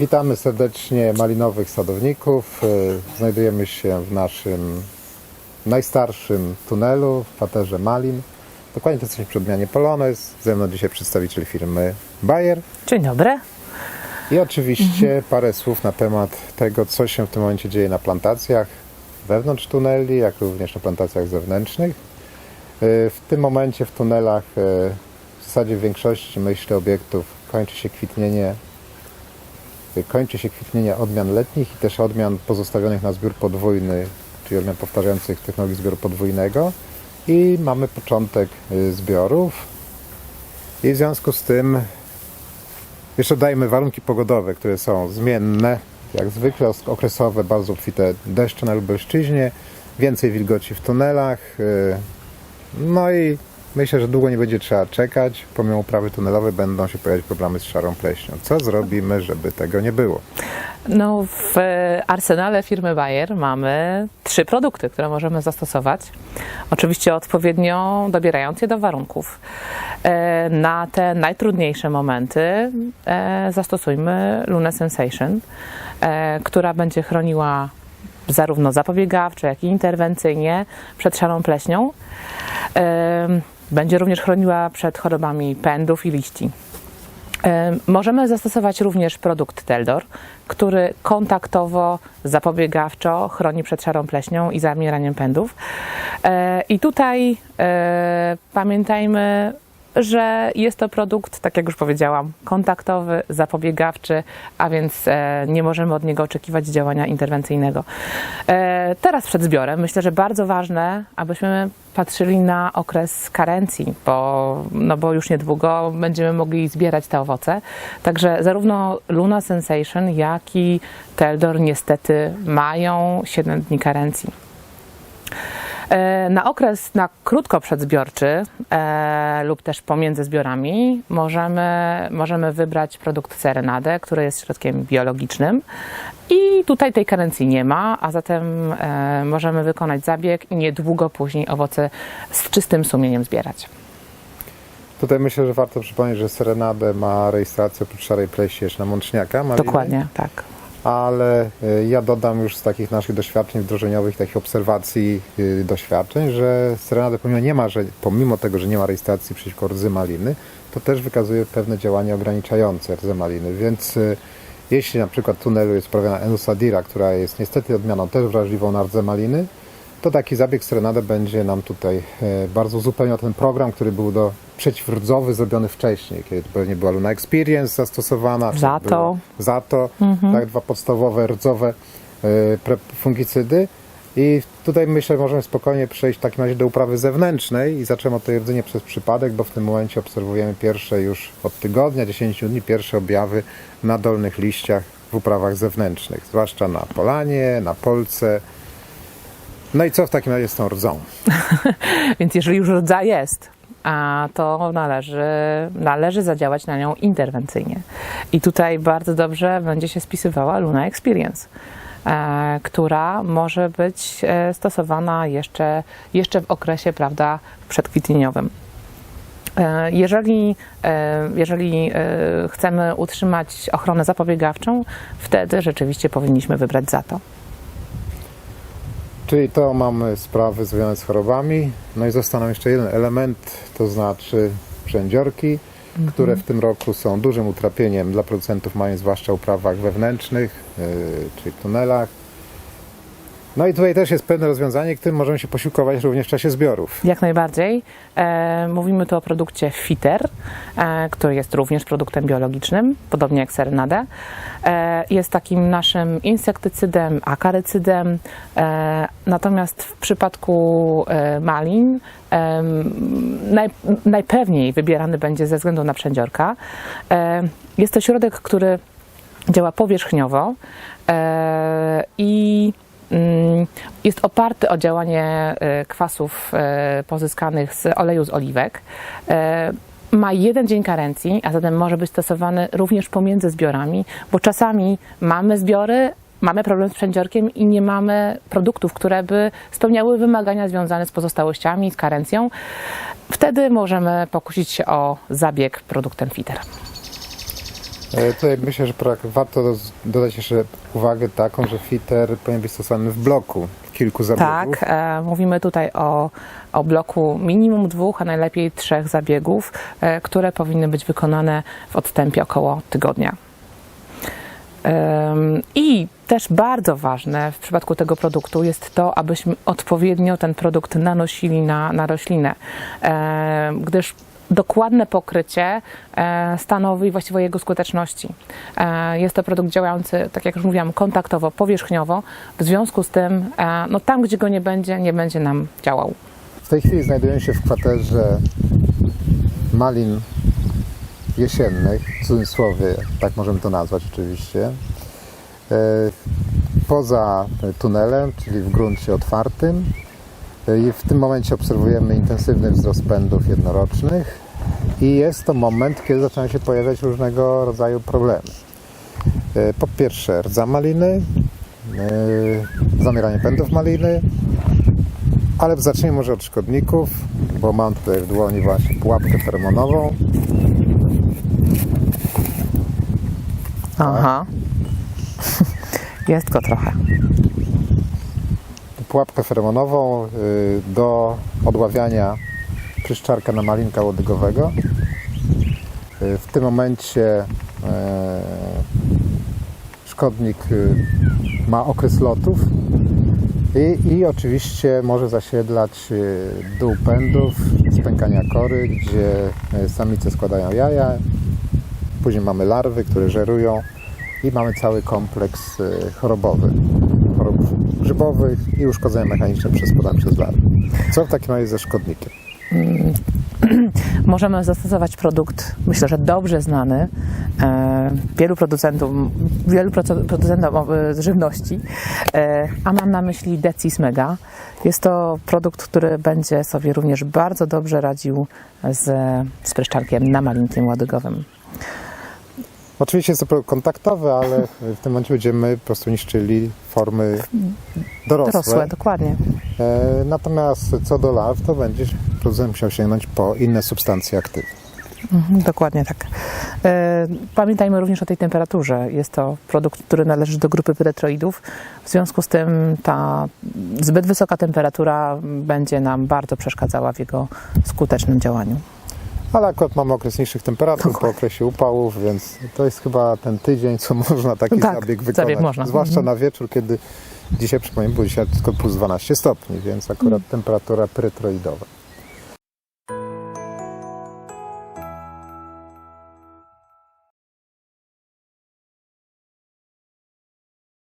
Witamy serdecznie malinowych sadowników. E, Znajdujemy się w naszym najstarszym tunelu w paterze Malin. Dokładnie to jesteśmy przy odmianie Polonez. Ze mną dzisiaj przedstawiciel firmy Bayer. Dzień dobry. I oczywiście parę słów na temat tego, co się w tym momencie dzieje na plantacjach wewnątrz tuneli, jak również na plantacjach zewnętrznych. E, W tym momencie w tunelach, e, w zasadzie w większości myślę obiektów, kończy się kwitnienie kończy się kwitnienie odmian letnich i też odmian pozostawionych na zbiór podwójny, czyli odmian powtarzających technologii zbioru podwójnego. I mamy początek y, zbiorów. I w związku z tym jeszcze dajmy warunki pogodowe, które są zmienne, jak zwykle okresowe, bardzo obfite deszcze na Lubelszczyźnie, więcej wilgoci w tunelach, y, no i myślę, że długo nie będzie trzeba czekać. Pomimo uprawy tunelowej będą się pojawiać problemy z szarą pleśnią. Co zrobimy, żeby tego nie było? No, w arsenale firmy Bayer mamy trzy produkty, które możemy zastosować. Oczywiście odpowiednio dobierając je do warunków. E, Na te najtrudniejsze momenty e, zastosujmy Luna Sensation, e, która będzie chroniła zarówno zapobiegawczo, jak i interwencyjnie przed szarą pleśnią. Będzie również chroniła przed chorobami pędów i liści. E, Możemy zastosować również produkt Teldor, który kontaktowo, zapobiegawczo chroni przed szarą pleśnią i zamieraniem pędów. E, I tutaj e, pamiętajmy, że jest to produkt, tak jak już powiedziałam, kontaktowy, zapobiegawczy, a więc e, nie możemy od niego oczekiwać działania interwencyjnego. E, Teraz przed zbiorem myślę, że bardzo ważne, abyśmy patrzyli na okres karencji, bo, no bo już niedługo będziemy mogli zbierać te owoce. Także zarówno Luna Sensation, jak i Teldor niestety mają 7 dni karencji. E, Na okres na krótko przedzbiorczy e, lub też pomiędzy zbiorami możemy, możemy wybrać produkt Serenadę, który jest środkiem biologicznym i tutaj tej karencji nie ma, a zatem e, możemy wykonać zabieg i niedługo później owoce z czystym sumieniem zbierać. Tutaj myślę, że warto przypomnieć, że Serenadę ma rejestrację oprócz szarej jeszcze na Mączniaka. Maliny, Dokładnie, tak. Ale y, ja dodam już z takich naszych doświadczeń wdrożeniowych, takich obserwacji y, doświadczeń, że Serenada pomimo, nie ma, że, pomimo tego, że nie ma rejestracji przeciwko rdzy maliny, to też wykazuje pewne działania ograniczające rdzę maliny, więc y, jeśli na przykład tunelu jest sprawiana Enusadira, która jest niestety odmianą też wrażliwą na rdze maliny, to taki zabieg Serenada będzie nam tutaj e, bardzo uzupełniał ten program, który był do przeciwrdzowy zrobiony wcześniej, kiedy pewnie była Luna Experience zastosowana. czy Zato. było Zato, tak, dwa podstawowe rdzowe e, fungicydy. I tutaj myślę, że możemy spokojnie przejść w takim razie do uprawy zewnętrznej i zaczęmy od tej rdzy nie przez przypadek, bo w tym momencie obserwujemy pierwsze już od tygodnia, 10 dni, pierwsze objawy na dolnych liściach w uprawach zewnętrznych, zwłaszcza na polanie, na polce. No i co w takim razie z tą rdzą? Więc jeżeli już rdza jest, a to należy, należy zadziałać na nią interwencyjnie. I tutaj bardzo dobrze będzie się spisywała Luna Experience, e, która może być e, stosowana jeszcze, jeszcze w okresie prawda, przedkwitnieniowym. E, Jeżeli, jeżeli chcemy utrzymać ochronę zapobiegawczą, wtedy rzeczywiście powinniśmy wybrać za to. Czyli to mamy sprawy związane z chorobami. No i został nam jeszcze jeden element, to znaczy przędziorki, które w tym roku są dużym utrapieniem dla producentów, mają zwłaszcza uprawach wewnętrznych, yy, czyli tunelach. No i tutaj też jest pewne rozwiązanie, którym możemy się posiłkować również w czasie zbiorów. Jak najbardziej. E, mówimy tu o produkcie Fiter, e, który jest również produktem biologicznym, podobnie jak Serenade. E, jest takim naszym insektycydem, akarycydem. E, natomiast w przypadku e, malin e, naj, najpewniej wybierany będzie ze względu na przędziorka. E, jest to środek, który działa powierzchniowo e, i jest oparty o działanie e, kwasów e, pozyskanych z oleju z oliwek. E, Ma jeden dzień karencji, a zatem może być stosowany również pomiędzy zbiorami, bo czasami mamy zbiory, mamy problem z przędziorkiem i nie mamy produktów, które by spełniały wymagania związane z pozostałościami, z karencją. Wtedy możemy pokusić się o zabieg produktem FITER. E, Tutaj myślę, że warto dodać jeszcze uwagę taką, że filtr powinien być stosowany w bloku kilku zabiegów. Tak, e, mówimy tutaj o, o bloku minimum dwóch, a najlepiej trzech zabiegów, e, które powinny być wykonane w odstępie około tygodnia. I też bardzo ważne w przypadku tego produktu jest to, abyśmy odpowiednio ten produkt nanosili na, na roślinę, e, gdyż dokładne pokrycie e, stanowi właściwie jego skuteczności. E, jest to produkt działający, tak jak już mówiłam, kontaktowo, powierzchniowo, w związku z tym, e, no tam gdzie go nie będzie, nie będzie nam działał. W tej chwili znajdujemy się w kwaterze malin jesiennych, w cudzysłowie, tak możemy to nazwać oczywiście. Poza tunelem, czyli w gruncie otwartym. W tym momencie obserwujemy intensywny wzrost pędów jednorocznych i jest to moment, kiedy zaczynają się pojawiać różnego rodzaju problemy. E, Po pierwsze rdza maliny, e, zamieranie pędów maliny, ale zacznijmy może od szkodników, bo mam tutaj w dłoni właśnie pułapkę feromonową. Aha. Jest go trochę. Pułapkę feromonową y, do odławiania pryszczarka na malinka łodygowego. Y, W tym momencie e, szkodnik y, ma okres lotów i, i oczywiście może zasiedlać y, dół pędów, spękania kory, gdzie y, samice składają jaja. Później mamy larwy, które żerują i mamy cały kompleks y, chorobowy. Grzybowych i uszkodzenia mechaniczne przez podane przez larwy. Co w takim razie ze szkodnikiem? Możemy zastosować produkt, myślę, że dobrze znany e, wielu producentom, wielu producentom żywności, e, a mam na myśli Decis Mega. Jest to produkt, który będzie sobie również bardzo dobrze radził z, z na malinkiem łodygowym. Oczywiście jest to produkt kontaktowy, ale w tym momencie będziemy po prostu niszczyli formy dorosłe. Dorosłe, dokładnie. E, Natomiast co do larw, to będzie producent musiał sięgnąć po inne substancje aktywne. Mhm, Dokładnie tak. E, Pamiętajmy również o tej temperaturze. Jest to produkt, który należy do grupy pyretroidów. W związku z tym ta zbyt wysoka temperatura będzie nam bardzo przeszkadzała w jego skutecznym działaniu. Ale akurat mamy okres niższych temperatur po okresie upałów, więc to jest chyba ten tydzień, co można taki Tak, zabieg wykonać. zabieg można. Zwłaszcza Mhm. na wieczór, kiedy dzisiaj przypomnę, było dzisiaj tylko plus 12 stopni, więc akurat temperatura pyretroidowa.